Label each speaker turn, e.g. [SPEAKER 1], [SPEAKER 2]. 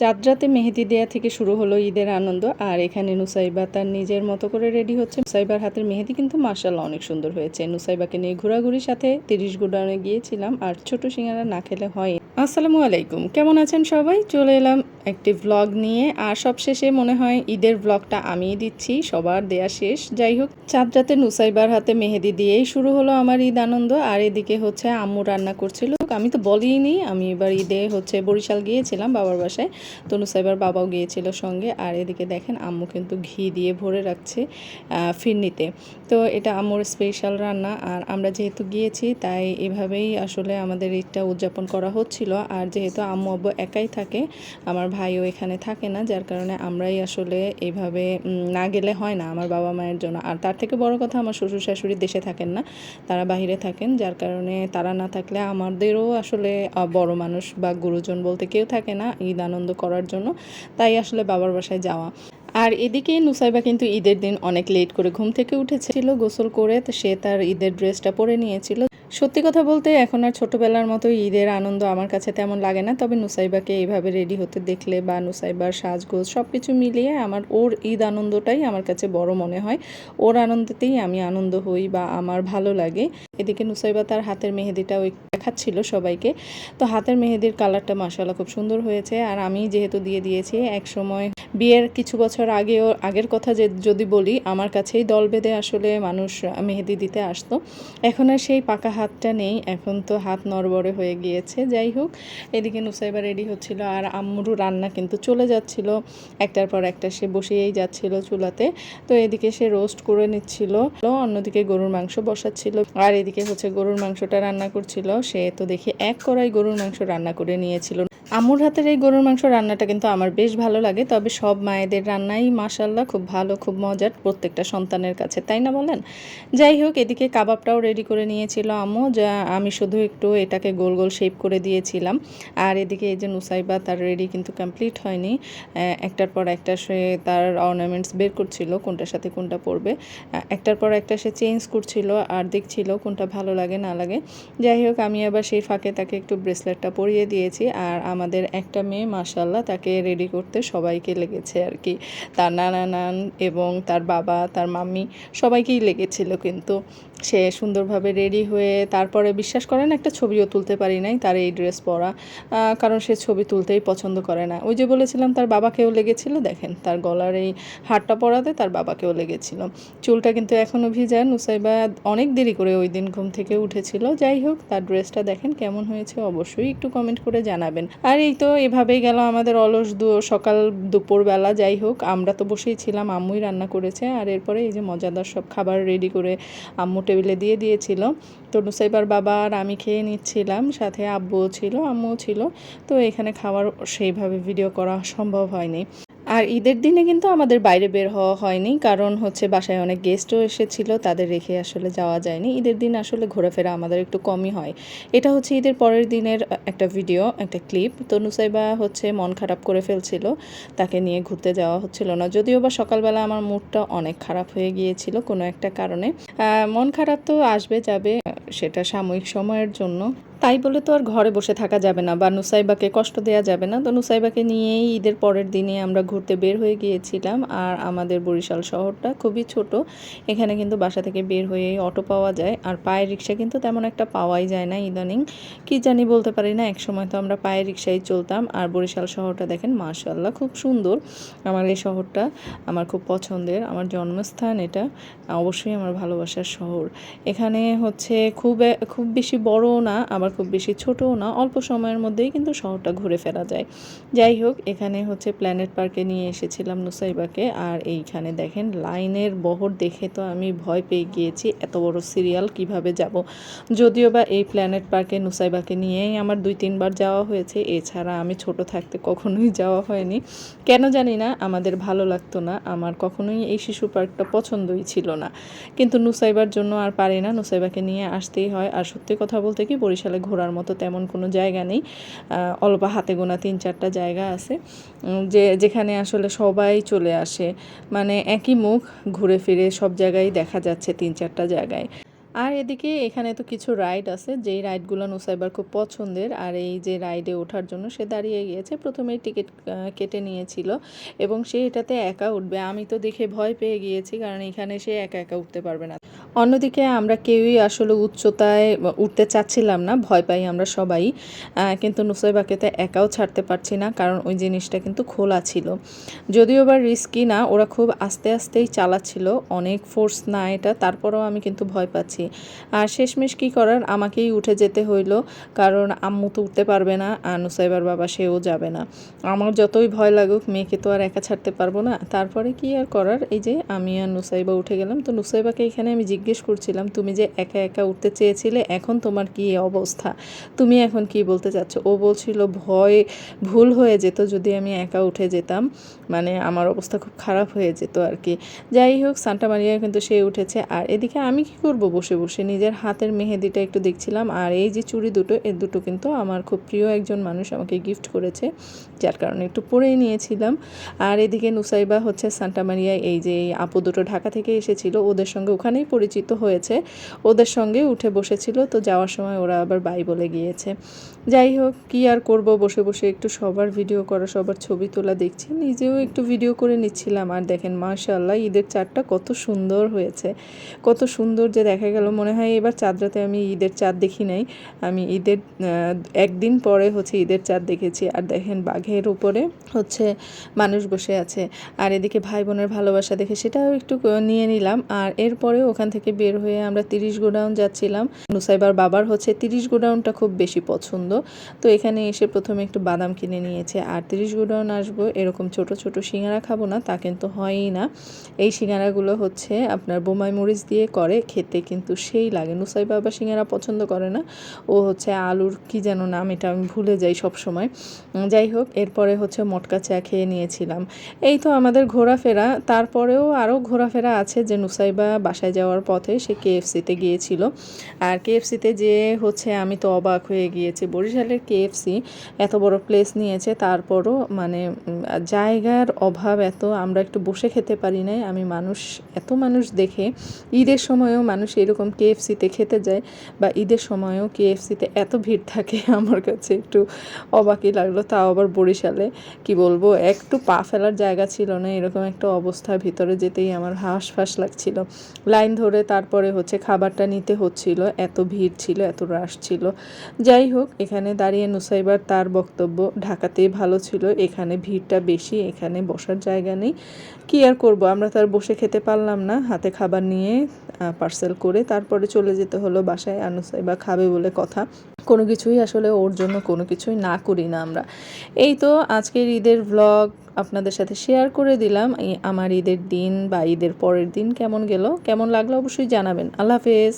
[SPEAKER 1] চাঁদ রাতে মেহেদি দেয়া থেকে শুরু হলো ঈদের আনন্দ, আর এখানে নুসাইবা তার নিজের মতো করে রেডি হচ্ছে। নুসাইবার হাতের মেহেদি কিন্তু মার্শাল্লাহ অনেক সুন্দর হয়েছে। নুসাইবাকে নিয়ে ঘোরাঘুরির সাথে তিরিশ গুডাউনে গিয়েছিলাম, আর ছোট সিঙ্গারা না খেলে হয় আসসালামু আলাইকুম, কেমন আছেন সবাই? চলে এলাম একটি ভ্লগ নিয়ে, আর সবশেষে মনে হয় ঈদের ভ্লগটা আমিই দিচ্ছি, সবার দেয়া শেষ। যাই হোক, চাঁদরাতে নুসাইবার হাতে মেহেদি দিয়েই শুরু হলো আমার ঈদ আনন্দ, আর এদিকে হচ্ছে আম্মু রান্না করছিল। আমি তো বলিনি, আমি এবার ঈদে হচ্ছে বরিশাল গিয়েছিলাম বাবার বাসায়। তো নুসাইবার বাবাও গিয়েছিল সঙ্গে, আর এদিকে দেখেন আম্মু কিন্তু ঘি দিয়ে ভরে রাখছে ফিরনিতে। তো এটা আম্মুর স্পেশাল রান্না, আর আমরা যেহেতু গিয়েছি, তাই এভাবেই আসলে আমাদের ঈদটা উদযাপন করা হচ্ছিল। আর যেহেতু আম্মু আব্বু একাই থাকে, আমার ভাইও এখানে থাকে না, যার কারণে আমরাই আসলে এভাবে না গেলে হয় না আমার বাবা মায়ের জন্য। আর তার থেকে বড় কথা, আমার শ্বশুর শাশুড়ি দেশে থাকেন না, তারা বাইরে থাকেন, যার কারণে তারা না থাকলে আমাদেরও আসলে বড় মানুষ বা গুরুজন বলতে কেউ থাকে না, ঈদ আনন্দ করার জন্য। তাই আসলে বাবার বাসায় যাওয়া। আর এদিকে নুসাইবা কিন্তু ঈদের দিন অনেক লেট করে ঘুম থেকে উঠেছিল, গোসল করে সে তার ঈদের ড্রেসটা পরে নিয়েছিল। সত্যি কথা বলতে এখন আর ছোটোবেলার মতো ঈদের আনন্দ আমার কাছে তেমন লাগে না, তবে নুসাইবাকে এইভাবে রেডি হতে দেখলে বা নুসাইবার সাজগোজ সব কিছু মিলিয়ে আমার ওর ঈদ আনন্দটাই আমার কাছে বড় মনে হয়। ওর আনন্দতেই আমি আনন্দ হই বা আমার ভালো লাগে। এদিকে নুসাইবা তার হাতের মেহেদিটা ওই দেখাচ্ছিল সবাইকে। তো হাতের মেহেদির কালারটা মাসাল্লাহ খুব সুন্দর হয়েছে। আর আমি যেহেতু দিয়ে দিয়েছি, এক সময় বিয়ের কিছু বছর আগেও, আগের কথা যে, যদি বলি, আমার কাছেই দল বেঁধে আসলে মানুষ মেহেদি দিতে আসতো। এখন আর সেই পাকা হাতটা নেই, এখন তো হাত নড়বড়ে হয়ে গিয়েছে। যাই হোক, এদিকে নুসাইবা রেডি হচ্ছিল আর আম্মুরও রান্না কিন্তু চলে যাচ্ছিল। একটার পর একটা সে বসেই যাচ্ছিল চুলাতে। তো এদিকে সে রোস্ট করে নিচ্ছিল। অন্যদিকে গরুর মাংস বসাচ্ছিল। আর এদিকে হচ্ছে গরুর মাংসটা রান্না করছিল। সে তো দেখি এক কড়াই গরুর মাংস রান্না করে নিয়েছিল। আম্মুর হাতের এই গরুর মাংস রান্নাটা কিন্তু আমার বেশ ভালো লাগে তবে সব মায়েদের রান্নাই মাসাল্লাহ খুব ভালো খুব মজার প্রত্যেকটা সন্তানের কাছে তাই না বলেন? যাই হোক এদিকে কাবাবটাও রেডি করে নিয়েছিল আম্মু যা আমি শুধু একটু এটাকে গোল গোল শেপ করে দিয়েছিলাম আর এদিকে এই যে নুসাইবা তার রেডি কিন্তু কমপ্লিট হয়নি একটার পর একটা সে তার অর্নামেন্টস বের করছিল কোনটার সাথে কোনটা আহ, একটার পর একটা সে চেঞ্জ করছিল আর দেখছিল কোনটা ভালো লাগে না লাগে যাই হোক আমি আবার সেই ফাঁকে তাকে একটু ব্রেসলেটটা পরিয়ে দিয়েছি আর আমাদের একটা মেয়ে মাসাল্লাহ তাকে রেডি করতে সবাইকে লেগেছে আর কি। তার নানা এবং তার বাবা, তার মাম্মি সবাইকেই লেগেছিল কিন্তু। সে সুন্দরভাবে রেডি হয়ে তারপরে বিশ্বাস করেন একটা ছবিও তুলতে পারি নাই তার এই ড্রেস পরা। কারণ সে ছবি তুলতেই পছন্দ করে না। ওই যে বলেছিলাম, তার বাবাকেও লেগেছিল, দেখেন, তার গলার এই হারটা পরাতে তার বাবাকেও লেগেছিল। চুলটা কিন্তু এখনও ভিজা, নুসাইবা অনেক দেরি করে ওই দিন ঘুম থেকে উঠেছিল। যাই হোক, তার ড্রেসটা দেখেন কেমন হয়েছে, অবশ্যই একটু কমেন্ট করে জানাবেন। আর এই তো এভাবেই গেল আমাদের অলস দু, সকাল দুপুরবেলা যাই হোক। আমরা তো বসেই ছিলাম, আম্মুই রান্না করেছে। আর এরপরে এই যে মজাদার সব খাবার রেডি করে আম্মু টেবিলে দিয়ে দিয়েছিল। তো নুসাইবার বাবা আর আমি খেয়ে নিচ্ছিলাম। সাথে আব্বুও ছিল, আম্মুও ছিল। তো এখানে খাওয়ার সেইভাবে ভিডিও করা সম্ভব হয়নি। আর ঈদের দিনে কিন্তু আমাদের বাইরে বের হওয়া হয়নি, কারণ হচ্ছে বাসায় অনেক গেস্টও এসেছিল, তাদের রেখে আসলে যাওয়া যায়নি। ঈদের দিন আসলে ঘোরাফেরা আমাদের একটু কমই হয়। এটা হচ্ছে ঈদের পরের দিনের একটা ভিডিও একটা ক্লিপ তো নুসাইবা হচ্ছে মন খারাপ করে ফেলছিল, তাকে নিয়ে ঘুরতে যাওয়া হচ্ছিল না। যদিও বা সকালবেলা আমার মুডটা অনেক খারাপ হয়ে গিয়েছিল কোনো একটা কারণে। মন খারাপ তো আসবে যাবে, সেটা সাময়িক সময়ের জন্য। তাই বলে তো আর ঘরে বসে থাকা যাবে না, বা নুসাইবাকে কষ্ট দেওয়া যাবে না। তো নুসাইবাকে নিয়েই ঈদের পরের দিনে আমরা ঘুরতে বের হয়ে গিয়েছিলাম, আর আমাদের বরিশাল শহরটা খুবই ছোট। এখানে কিন্তু বাসা থেকে বের হয়ে অটো পাওয়া যায়, আর পায়ের রিক্সা কিন্তু তেমন একটা পাওয়াই যায় না ইদানিং। কি জানি বলতে পারি না এক সময় তো আমরা পায়ের রিক্সায় চলতাম, আর বরিশাল শহরটা দেখেন মাশাল্লাহ খুব সুন্দর। আমার এই শহরটা আমার খুব পছন্দের, আমার জন্মস্থান এটা, অবশ্যই আমার ভালোবাসার শহর। এখানে হচ্ছে খুব খুব বেশি বড়ও না, আবার খুব বেশি ছোটও না, অল্প সময়ের মধ্যেই কিন্তু শহরটা ঘুরে ফেরা যায়। যাই হোক, এখানে হচ্ছে প্ল্যানেট পার্কে নিয়ে এসেছিলাম নুসাইবাকে। আর এইখানে দেখেন, লাইনের বহর দেখে তো আমি ভয় পেয়ে গিয়েছি, এত বড় সিরিয়াল কীভাবে যাব। যদিও বা এই প্ল্যানেট পার্কে নুসাইবাকে নিয়েই আমার দুই তিনবার যাওয়া হয়েছে, এছাড়া আমি ছোট থাকতে কখনোই যাওয়া হয়নি। কেন জানি না, আমাদের ভালো লাগতো না, আমার কখনোই এই শিশু পার্কটা পছন্দই ছিল না। কিন্তু নুসাইবার জন্য আর পারি না, নুসাইবাকে নিয়ে আসতেই হয়। আর সত্যি কথা বলতে কি, বরিশালে ঘোরার মতো তেমন কোনো জায়গা নেই। অল্প হাতে গোনা তিন চারটা জায়গা আছে। যে, যেখানে আসলে সবাই চলে আসে। মানে একই মুখ ঘুরে ফিরে সব জায়গায় দেখা যাচ্ছে তিন চারটা জায়গায়। আর এদিকে এখানে তো কিছু রাইড আছে। যেই রাইডগুলো নুসাইবার খুব পছন্দের। আর এই যে রাইডে ওঠার জন্য সে দাঁড়িয়ে গিয়েছে। প্রথমেই টিকিট কেটে নিয়েছিল। এবং সে এটাতে একা উঠবে। আমি তো দেখে ভয় পেয়ে গিয়েছি। কারণ এখানে সে একা একা উঠতে পারবে না। অন্যদিকে আমরা কেউই আসলে উচ্চতায় উঠতে চাচ্ছিলাম না, ভয় পাই আমরা সবাই। কিন্তু নুসাইবাকে তো একাও ছাড়তে পারছি না, কারণ ওই জিনিসটা কিন্তু খোলা ছিল। যদিও বা রিস্কি না, ওরা খুব আস্তে আস্তেই চালাচ্ছিল, অনেক ফোর্স না এটা, তারপরেও আমি কিন্তু ভয় পাচ্ছি। আর শেষমেশ কী করার, আমাকেই উঠে যেতে হইল, কারণ আম্মু তো উঠতে পারবে না, আর নুসাইবার বাবা সেও যাবে না। আমার যতই ভয় লাগুক, মেয়েকে তো আর একা ছাড়তে পারব না। তারপরে কি আর করার, এই যে আমি আর নুসাইবা উঠে গেলাম, তো নুসাইবাকে এখানে আমি জিজ্ঞেস করছিলাম, তুমি যে একা একা উঠতে চেয়েছিলে, এখন তোমার কি অবস্থা? তুমি এখন কি বলতে চাচ্ছ? ও বলছিল, ভয়, ভুল হয়ে যেত যদি আমি একা উঠে যেতাম। মানে আমার অবস্থা খুব খারাপ হয়ে যেত আর কি যাই হোক, সান্টা মারিয়া কিন্তু সে উঠেছে। আর এদিকে আমি কি করব বসে বসে? নিজের হাতের মেহেদিটা একটু দেখছিলাম। আর এই যে চুড়ি দুটো এর দুটো কিন্তু আমার খুব প্রিয় একজন মানুষ আমাকে গিফট করেছে, যার কারণে একটু পরেই নিয়েছিলাম। আর এদিকে নুসাইবা হচ্ছে সান্টা মারিয়া এই যে এই আপু দুটো ঢাকা থেকে এসেছিল, ওদের সঙ্গে ওখানেই পরিচিত হয়েছে। ওদের সঙ্গে উঠে বসেছিল, তো যাওয়ার সময় ওরা আবার বাই বলে গিয়েছে। যাই হোক, কি আর করব? বসে বসে একটু সবার ভিডিও করা, সবার ছবি তোলা দেখছি। নিজেও একটু ভিডিও করে নিচ্ছিলাম। আর দেখেন মাশাল্লাহ ঈদের চাঁদটা কত সুন্দর হয়েছে। কত সুন্দর যে দেখা গেল। মনে হয় এবার চাঁদরাতে আমি ঈদের চাঁদ দেখি নাই। আমি ঈদের একদিন পরে হচ্ছে ঈদের চাঁদ দেখেছি। আর দেখেন, বাঘের উপরে হচ্ছে মানুষ বসে আছে। আর এদিকে ভাই বোনের ভালোবাসা দেখে সেটাও একটু নিয়ে নিলাম। আর এরপরে ওখান থেকে বের হয়ে আমরা তিরিশ গোডাউন যাচ্ছিলাম। নুসাইবার বাবার হচ্ছে তিরিশ গোডাউনটা খুব বেশি পছন্দ। তো এখানে এসে প্রথমে একটু বাদাম কিনে নিয়েছে। আর তিরিশ গোডাউন আসব এরকম ছোট ছোট সিঙ্গারা খাব না, তা কিন্তু হয়ই না। এই সিঙ্গারাগুলো হচ্ছে আপনার বোমাই মরিচ দিয়ে করে, খেতে কিন্তু সেই লাগে। নুসাই বাবা সিঙ্গারা পছন্দ করে না। ও হচ্ছে আলুর কি যেন নাম, এটা আমি ভুলে যাই সব সময় যাই হোক, এরপরে হচ্ছে মটকা চা খেয়ে নিয়েছিলাম। এই তো আমাদের ঘোরাফেরা। তারপরেও আরও ঘোরাফেরা আছে যে নুসাইবা বাসায় যাওয়ার পথে সে কেএফসিতে গিয়েছিল। আর কেএফসিতে যে হচ্ছে আমি তো অবাক হয়ে গিয়েছি। বরিশালের কেএফসি এত বড় প্লেস নিয়েছে, তারপরও মানে জায়গার অভাব এত, আমরা একটু বসে খেতে পারি নাই। আমি মানুষ, এত মানুষ দেখে, ঈদের সময়ও মানুষ এরকম কেএফসিতে খেতে যায় বা ঈদের সময়ও কেএফসিতে এত ভিড় থাকে। আমার কাছে একটু অবাকই লাগল। তাও আবার বরিশালে, কি বলব, একটু পা ফেলার জায়গা ছিল না। এরকম একটা অবস্থা, ভিতরে যেতেই আমার হাঁস ফাঁস লাগছিল। লাইন ধরে তারপরে হচ্ছে খাবারটা নিতে হচ্ছিল, এত ভিড় ছিল, এত রাশ ছিল। যাই হোক, এখানে দাঁড়িয়ে নুসাইবার তার বক্তব্য ঢাকাতেই ভালো ছিল, এখানে ভিড়টা বেশি, এখানে বসার জায়গা নেই। কি আর করব, আমরা তার বসে খেতে পারলাম না, হাতে খাবার নিয়ে পার্সেল করে তারপরে চলে যেতে হলো বাসায়, আর নুসাইবা খাবে বলে কথা। কোনো কিছুই আসলে ওর জন্য কোনো কিছুই না করি না আমরা। এই তো আজকের ঈদের ভ্লগ আপনাদের সাথে শেয়ার করে দিলাম আমার ঈদের দিন বা ঈদের পরের দিন কেমন গেল, কেমন লাগল অবশ্যই জানাবেন। আল্লাহ হাফেজ।